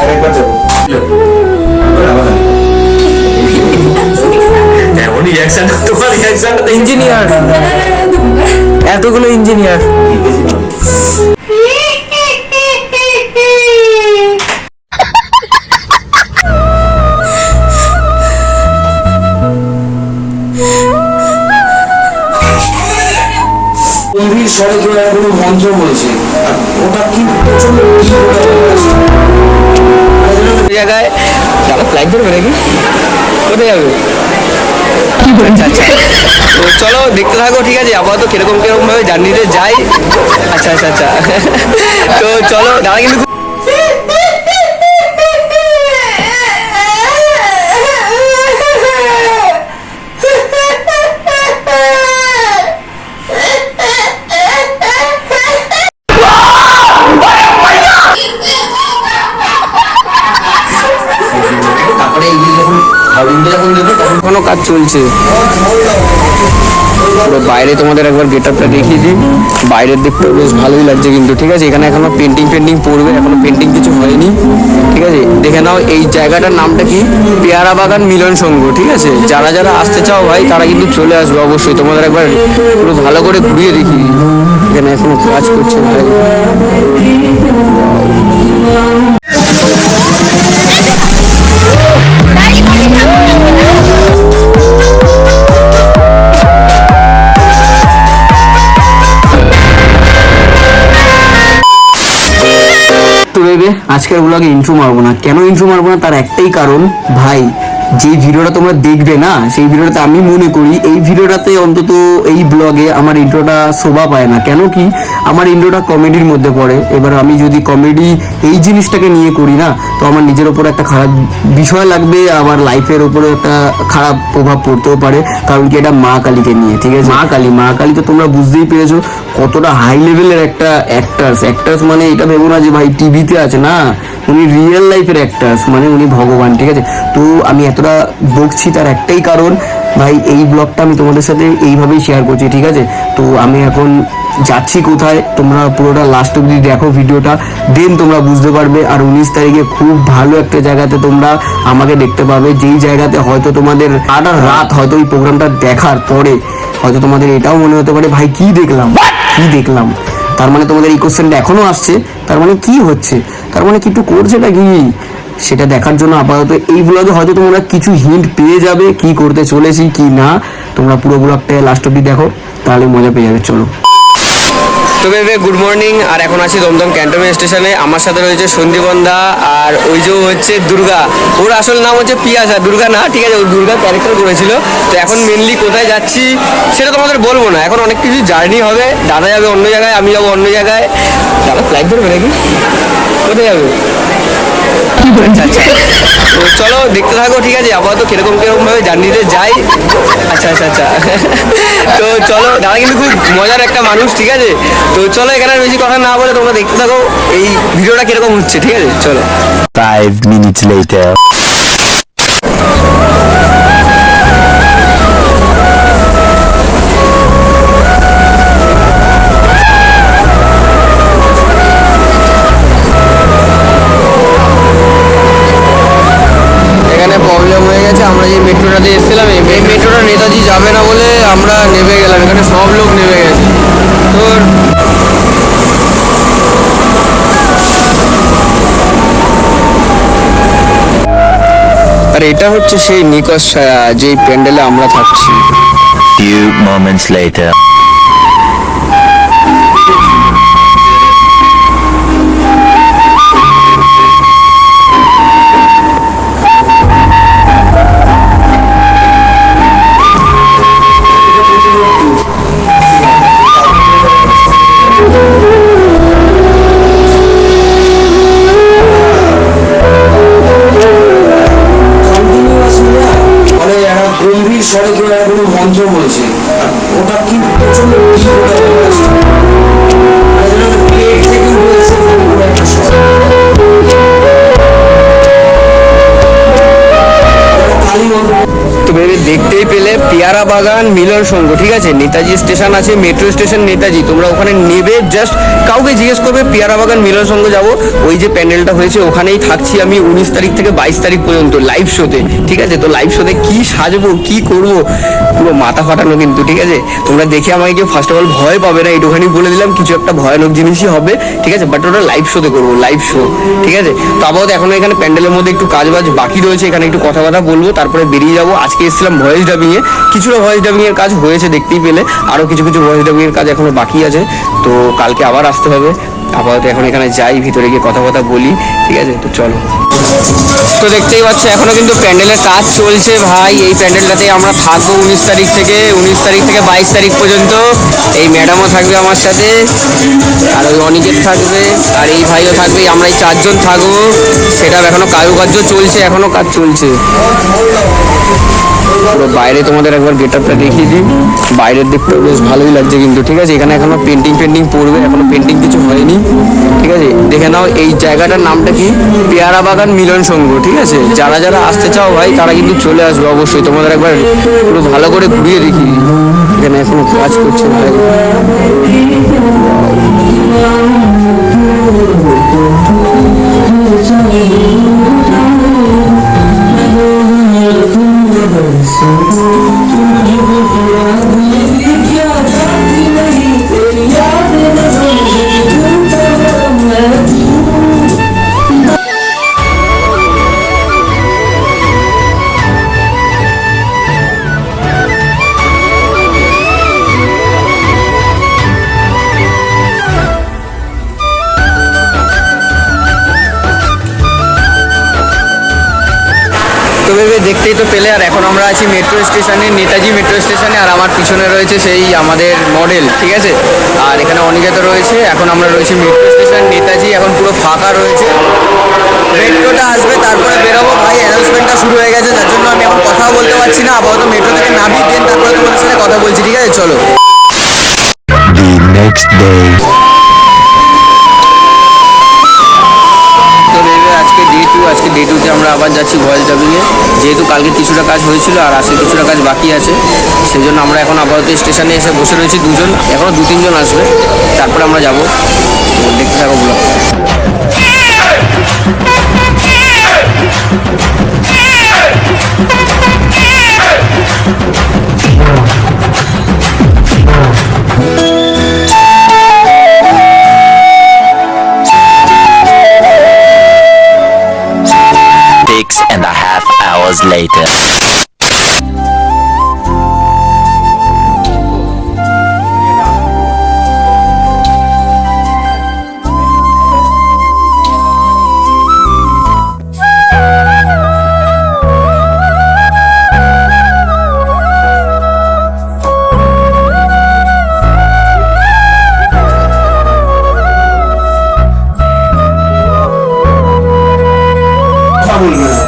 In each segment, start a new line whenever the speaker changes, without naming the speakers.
আরেকবার যাব। এমনই রিয়াকশন তোমার রিয়াকশনটা
ইঞ্জিনিয়ার এতগুলো ইঞ্জিনিয়ার জায়গায় দাদা ফ্লাইট ধরবে নাকি? কোথায় যাবে? আচ্ছা আচ্ছা। তো চলো দেখতে থাকো ঠিক আছে? আপাতত কীরকম কীরকম ভাবে জার্নিতে যাই। আচ্ছা আচ্ছা আচ্ছা। তো চলো দাঁড়া কিন্তু এখনও কাজ চলছে। বাইরে তোমাদের একবার গেট আপটা দেখিয়ে দিই। বাইরের দিকটা বেশ ভালোই লাগছে কিন্তু, ঠিক আছে? এখানে এখনও পেন্টিং পেন্টিং পড়বে, এখনও পেন্টিং কিছু হয়নি, ঠিক আছে? দেখে নাও এই জায়গাটার নামটা কি? পেয়ারা বাগান মিলন সংঘ, ঠিক আছে? যারা যারা আসতে চাও ভাই, তারা কিন্তু চলে আসবে অবশ্যই। তোমাদের একবার পুরো ভালো করে ঘুরিয়ে দেখি এখানে এখনও কাজ করছে ভাই। আজকের ব্লগে ইন্ট্রো মারবো না। কেন ইন্ট্রো মারবো না? তার একটাই কারণ, ভাই, যে ভিডিওটা তোমরা দেখবে না, সেই ভিডিওটাতে আমি মনে করি, এই ভিডিওটাতে অন্তত এই ব্লগে আমার ইন্ট্রোটা শোভা পায় না। কেন কি? আমার ইন্ট্রোটা কমেডির মধ্যে পড়ে। এবার আমি যদি কমেডি এই জিনিসটাকে নিয়ে করি না, তো আমার নিজের ওপর একটা খারাপ বিষয় লাগবে, আমার লাইফের ওপরে একটা খারাপ প্রভাব পড়তেও পারে, কারণ কি এটা মা কালীকে নিয়ে, ঠিক আছে? মা কালী মা কালী তো তোমরা বুঝতেই পেরেছ কতটা হাই লেভেলের একটা অ্যাক্টার্স অ্যাক্টার্স মানে এটা ভেবো না যে ভাই টিভিতে আছে, না। উনি রিয়েল লাইফের অ্যাক্টার্স মানে উনি ভগবান, ঠিক আছে? তো আমি এতটা বকছি তার একটাই কারণ, ভাই এই ব্লগটা আমি তোমাদের সাথে এইভাবেই শেয়ার করছি, ঠিক আছে? তো আমি এখন যাচ্ছি কোথায়? তোমরা পুরোটা লাস্ট অব্দি দেখো ভিডিওটা দেন তোমরা বুঝতে পারবে। আর উনিশ তারিখে খুব ভালো একটা জায়গাতে তোমরা আমাকে দেখতে পাবে। যেই জায়গাতে হয়তো তোমাদের সারা রাত হয়তো ওই প্রোগ্রামটা দেখার পরে হয়তো তোমাদের এটাও মনে হতে পারে ভাই কি দেখলাম? কি দেখলাম? তার মানে তোমাদের এই কোশ্চেনটা এখনও আসছে। তার মানে কি হচ্ছে? তার মানে কিছু করছেটা কি সেটা দেখার জন্য আপাতত এই ব্লগে হয়তো তোমরা কিছু হিন্ট পেয়ে যাবে কি করতে চলেছি কি না। তোমরা পুরো ব্লগটা লাস্ট অব্দি দেখো তাহলে মজা পেয়ে যাবে চলো। তো ভেবে গুড মর্নিং আর এখন আছি দমদম ক্যান্টনমেন্ট স্টেশনে। আমার সাথে রয়েছে সন্দীপন্দা আর ওই যে হচ্ছে দুর্গা। ওর আসল নাম হচ্ছে পিয়াসা দুর্গা না, ঠিক আছে, ও দুর্গা ক্যারেক্টার করেছিল। তো এখন মেনলি কোথায় যাচ্ছি, সেটা তোমাদের বলব না। এখন অনেক কিছু জার্নি হবে, দাদা যাবে অন্য জায়গায়, আমি যাব অন্য জায়গায়। দাদা ফ্লাইট ধরবে নাকি? কোথায় যাবে? তো চলো, দেখতে থাকো, ঠিক আছে? আপাতত কীরকম কীরকম ভাবে জার্নিতে যাই। আচ্ছা আচ্ছা আচ্ছা। তো চলো, দাদা কিন্তু খুব মজার একটা মানুষ, ঠিক আছে? তো চলো, এখানে বেশি কথা না বলে তোমরা দেখতে থাকো। এই ভিডিওটা কীরকম হচ্ছে, ঠিক আছে? চলো।
Five minutes later.
হয়ে মেট্রোটা যে মেট্রোটাতে এসেছিলাম, এই মেট্রোটা নেতাজি যাবে না বলে আমরা নেমে গেলাম। এখানে সব লোক নেমে গেছে। তোর আর এটা হচ্ছে সেই নিকশ যেই প্যান্ডেলে আমরা থাকছি।
Few moments later.
পেয়ারা বাগান, মিলন সংঘ, ঠিক আছে? নেতাজি স্টেশন আছে, মেট্রো স্টেশন নেতাজি, তোমরা ওখানে নেবে জাস্ট কাউকে জিজ্ঞেস করবে, পেয়ারা বাগান, মিলন সংঘ যাব। ওই যে প্যান্ডেলটা হয়েছে, ওখানেই থাকছি আমি উনিশ তারিখ থেকে বাইশ তারিখ পর্যন্ত লাইভ শোতে ঠিক আছে? তো লাইভ শোতে কি সাজবো, কি করব? পুরো মাথা ফাটানো কিন্তু, ঠিক আছে? তোমরা দেখে আমাকে কেউ ফার্স্ট অফ অল ভয় পাবে না এইটুখানি বলে দিলাম, কিছু একটা ভয়ানক জিনিসই হবে, ঠিক আছে? বাট ওটা লাইভ শোতে করব লাইভ শো ঠিক আছে? তো আপাতত এখনও এখানে প্যান্ডেলের মধ্যে একটু কাজ বাজ বাকি রয়েছে, এখানে একটু কথা কথা বলব, তারপরে বেরিয়ে যাব। আজকে এসেছিলাম ভয়েস ডাবিং এ কিছুটা ভয়েস ডাবিং এর কাজ হয়েছে দেখতেই পেলে। আরও কিছু কিছু ভয়েস ডাবিং এর কাজ এখনও বাকি আছে। তো কালকে আবার আসতে হবে। আপাতত এখন এখানে যাই, ভিতরে গিয়ে কথা কথা বলি, ঠিক আছে? তো চলো। তো দেখতেই পাচ্ছ, এখনও কিন্তু প্যান্ডেলের কাজ চলছে ভাই। এই প্যান্ডেলটাতে আমরা থাকব উনিশ তারিখ থেকে। উনিশ তারিখ থেকে বাইশ তারিখ পর্যন্ত। এই ম্যাডামও থাকবে আমার সাথে। আর ওই অনিকেত থাকবে। আর এই ভাইও থাকবে। আমরা এই চারজন থাকব। সেটা এখনও কারুকার্য চলছে, এখনও কাজ চলছে। বাইরে তোমাদের একবার গেট আপটা দেখিয়ে দিই। বাইরের দিকটা বেশ ভালোই লাগছে কিন্তু, ঠিক আছে? এখানে এখনও পেন্টিং পেন্টিং পড়বে, এখনও পেন্টিং কিছু হয়নি, ঠিক আছে? দেখে নাও এই জায়গাটার নামটা কি? পেয়ারা বাগান মিলন সংঘ, ঠিক আছে? যারা যারা আসতে চাও ভাই, তারা কিন্তু চলে আসবে অবশ্যই। তোমাদের একবার পুরো ভালো করে ঘুরিয়ে দেখি এখানে এখনও কাজ করছে ভাই। তো দেখতেই তো পেলে, আর এখন আমরা আছি মেট্রো স্টেশনে নেতাজি মেট্রো স্টেশনে আর আমার পিছনে রয়েছে সেই আমাদের মডেল ঠিক আছে? আর এখানে অনেকে তো রয়েছে, এখন আমরা রয়েছি মেট্রো স্টেশন নেতাজি এখন পুরো ফাঁকা রয়েছে। মেট্রোটা আসবে, তারপরে বেরোবো। ভাই অ্যানাউন্সমেন্টটা শুরু হয়ে গেছে, যার জন্য আমি এখন কথা বলতে পারছি না। আপাতত মেট্রো থেকে নামি দেন, তারপরে তোমাদের সাথে কথা বলছি, ঠিক আছে? চলো।
The next day.
ডে টুতে আমরা আবার যাচ্ছি ভয়েস ডাবিংয়ে যেহেতু কালকে কিছুটা কাজ হয়েছিল আর আজকে কিছুটা কাজ বাকি আছে, সেই জন্য আমরা এখন আপাতত স্টেশনে এসে বসে রয়েছি দুজন। এখনও দু তিনজন আসবে, তারপরে আমরা যাব। দেখতে থাকো ব্লগ।
Hours later.
কথা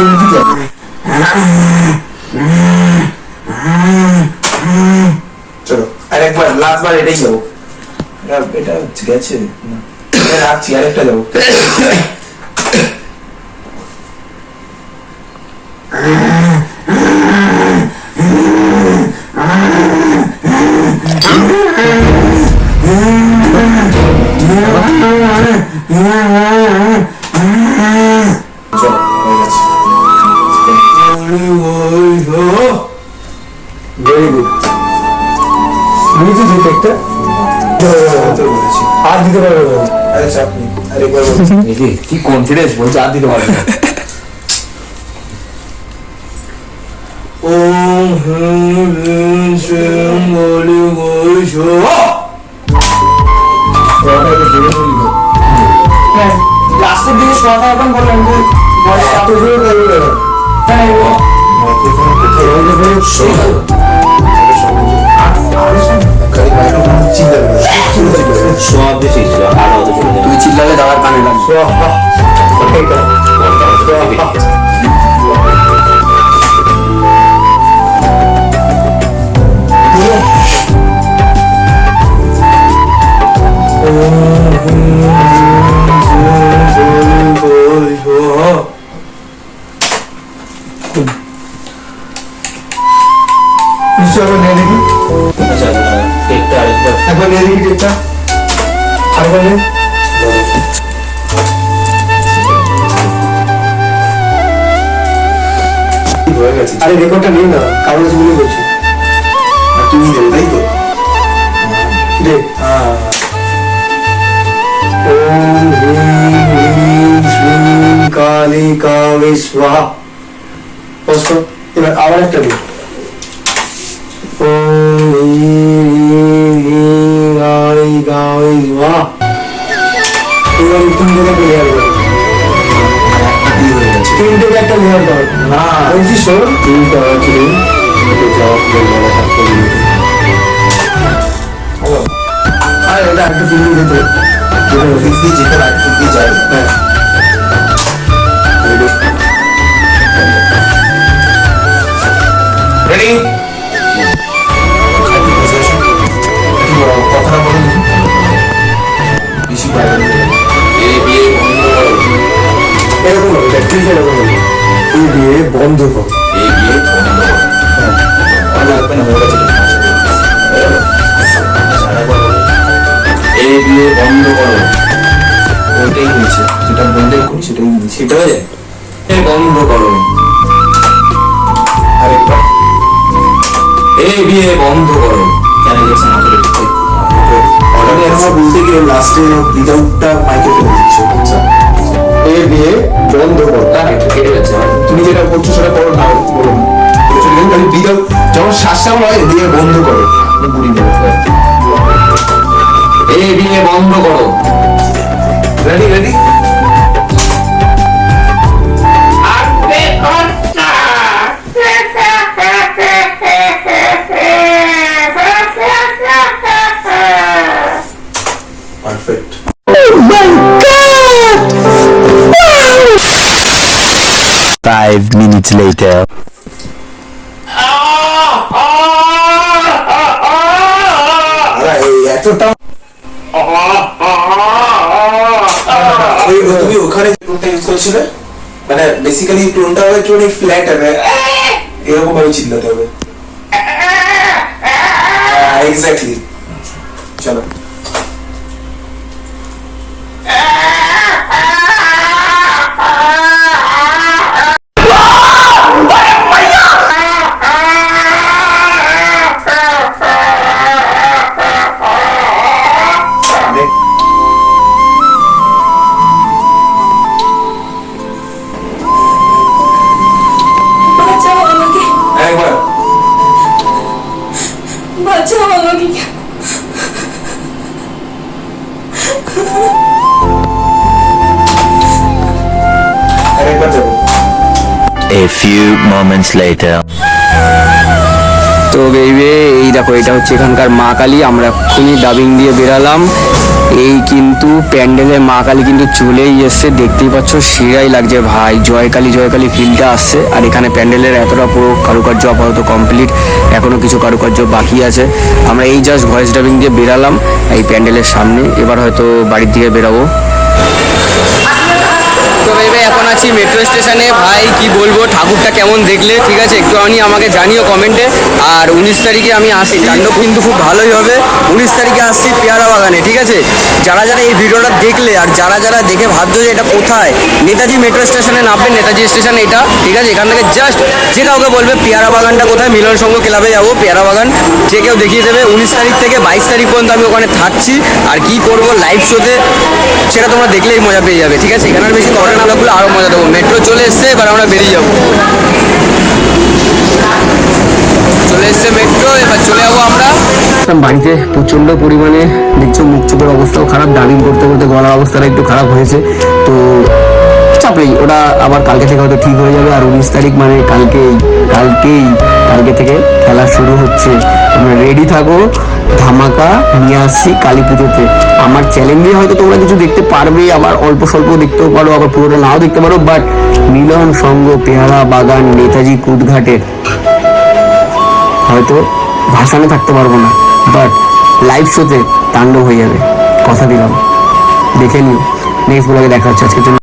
চিমটি যাবে
চলো আর একবার লাস্ট বার এটাই যাব। এটা- গেছে রাখছি আরেকটা যাব।
ভেরি গুড আমি তো দিতে একটা
তো বলেছি
আর দিতে পারবে না।
আরে চাপ আরেকবার বলছি
কি কনফিডেন্স বলছে আর দিতে পারবে না।
ওম হুম হুম শ্রীম বলি বৈশ
লাস্টের দিকে সোয়াটা এখন বললাম যে
এত জোরে করবে না।
তুই চিল্লালে দাদার কানে লাগবে।
নিয়ে আরে রেকর্ডটা নিয়ে না কারণ বলে বলছি
আর তুমি দেবে তাই তো?
দে ওম হ্রিম হ্রিম শ্রীম কালী কালী স্বাহা এবার আবার একটা দে হ্রিম কালী কালী স্বাহা এবার তুমি যেটা ক্লিয়ার
গেছে
তিনটে একটা লেয়ার দাও
না
বলছি শোন তিনটা আছে আর এটা একটা ফিলিং দিতে
ফিফটি যেতে রাখ ফিফটি যাই
হ্যাঁ। এই বিয়ে বন্ধ কর
এ বিয়ে বন্ধ করো। না হয়ে বিয়ে বন্ধ করো। ওইটাই হয়েছে যেটা বললে করি সেটাই সেটা যায় এ বন্ধ করো আরেকবার এ বিয়ে বন্ধ করো কেন গেছে। আমাদের অলরেডি আমরা বলতে গিয়ে লাস্টে উইদাউটটা মাইকে ফেলে দিচ্ছি আচ্ছা
এ দিয়ে বন্ধ করো
তুমি যেটা করছ সেটা করো না বলো না এটা চলে তাহলে বিদাউট যখন শ্বাসটা হয় দিয়ে বন্ধ করো বুড়ি এ দিয়ে বন্ধ করো। Ready ready
Five minutes later.
তুমি ওখানে টোনটা ইউজ করছিলে মানে বেসিক্যালি টোনটা হবে একটু ফ্ল্যাট হবে এরকম ভাবে চিল্লাতে হবে এক্স্যাক্টলি
few moments later.
তো বেইবে এই দেখো, এটা হচ্ছে এখানকার মা কালী। আমরা এক্ষুনি ডাবিং দিয়ে বেরালাম। এই কিন্তু প্যান্ডেলে মা কালী কিন্তু চলেই এসছে। দেখতেই পাচ্ছ সেরাই লাগছে ভাই। জয়কালী জয়কালী ফিলটা আসছে। আর এখানে প্যান্ডেলের এতটা পুরো কারুকার্য আপাতত কমপ্লিট এখনও কিছু কারুকার্য বাকি আছে। আমরা এই জাস্ট ভয়েস ডাবিং দিয়ে বেরালাম। এই প্যান্ডেলের সামনে। এবার হয়তো বাড়ির দিকে বেরাবো। তো ভেবে এখন আছি মেট্রো স্টেশনে ভাই, কি বলব, ঠাকুরটা কেমন দেখলে? ঠিক আছে, একটু আমি আমাকে জানিও কমেন্টে আর উনিশ তারিখে আমি আসছি। তাণ্ডব কিন্তু খুব ভালোই হবে। উনিশ তারিখে আসছি পেয়ারা বাগানে, ঠিক আছে? যারা যারা এই ভিডিওটা দেখলে আর যারা যারা দেখে ভাবছ যে এটা কোথায়, নেতাজি মেট্রো স্টেশনে নামবে নেতাজি স্টেশন এটা, ঠিক আছে? এখান থেকে জাস্ট যে কাউকে বলবে পেয়ারা বাগানটা কোথায়, মিলন সংঘ ক্লাবে যাব, পেয়ারা বাগান, যে কেউ দেখিয়ে দেবে। উনিশ তারিখ থেকে বাইশ তারিখ পর্যন্ত আমি ওখানে থাকছি। আর কি করব লাইভ শোতে সেটা তোমরা দেখলেই মজা পেয়ে যাবে, ঠিক আছে? এখানে বেশি করেন ব্লগগুলো আরও মজা দেবো। মেট্রো চলে এসছে, এবার আমরা বেরিয়ে যাব। চলে এসছে মেট্রো, এবার চলে যাব আমরা। বাড়িতে প্রচণ্ড পরিমাণে দেখছ মুখ চোখের অবস্থাও খারাপ ডাবিং করতে করতে গলার অবস্থাটা একটু খারাপ হয়েছে। তো চাপ নেই, ওটা আবার কালকে থেকে হয়তো ঠিক হয়ে যাবে। আর উনিশ তারিখ মানে কালকেই কালকেই, কালকে থেকে খেলা শুরু হচ্ছে। রেডি থাকো, ধামাকা নিয়ে আসছি কালী পুজোতে। আমার চ্যালেঞ্জে হয়তো তোমরা কিছু দেখতে পারবে আবার অল্প স্বল্প দেখতেও পারো, আবার পুরোটা নাও দেখতে পারো বাট মিলন সঙ্গ, পেয়ারা বাগান, নেতাজি কুদঘাটের হয়তো ভাসানে থাকতে পারব না বাট লাইভ শোতে তাণ্ডব হয়ে যাবে। কথা দিলাম। দেখে নিও। নেক্সট ব্লগে দেখা হচ্ছে। আজকের জন্য